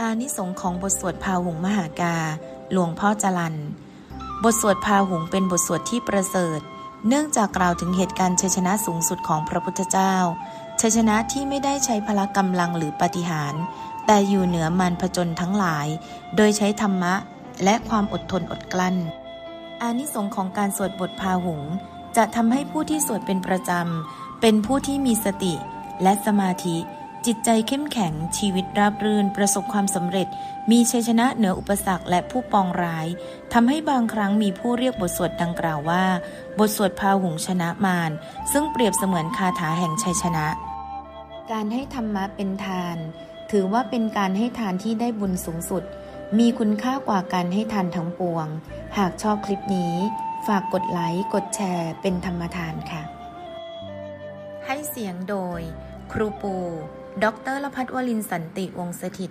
อานิสงของบทสวดพาหุงมหากา หลวงพ่อจรัน บทสวดพาหุงเป็นบทสวดที่ประเสริฐ เนื่องจากกล่าวถึงเหตุการณ์ชัยชนะสูงสุดของพระพุทธเจ้า ชัยชนะที่ไม่ได้ใช้พละกำลังหรือปฏิหาร แต่อยู่เหนือมารผจญทั้งหลาย โดยใช้ธรรมะและความอดทนอดกลั้น อานิสงของการสวดบทพาหุง จะทำให้ผู้ที่สวดเป็นประจำ เป็นผู้ที่มีสติและสมาธิ จิตใจเข้มแข็งชีวิตราบรื่น ประสบความสำเร็จ มีชัยชนะเหนืออุปสรรคและผู้ปองร้ายทำให้บางครั้งมีผู้เรียกบทสวดดังกล่าวว่า บทสวดพาหุงชนะมารซึ่งเปรียบเสมือนคาถาแห่งชัยชนะ การให้ธรรมะเป็นทาน ถือว่าเป็นการให้ทานที่ได้บุญสูงสุด มีคุณค่ากว่าการให้ทานทั้งปวง หากชอบคลิปนี้ ฝากกดไลค์กดแชร์ เป็นธรรมทานค่ะ ให้เสียงโดย ครูปู ดรละพัฒวลินสันติวงศถิต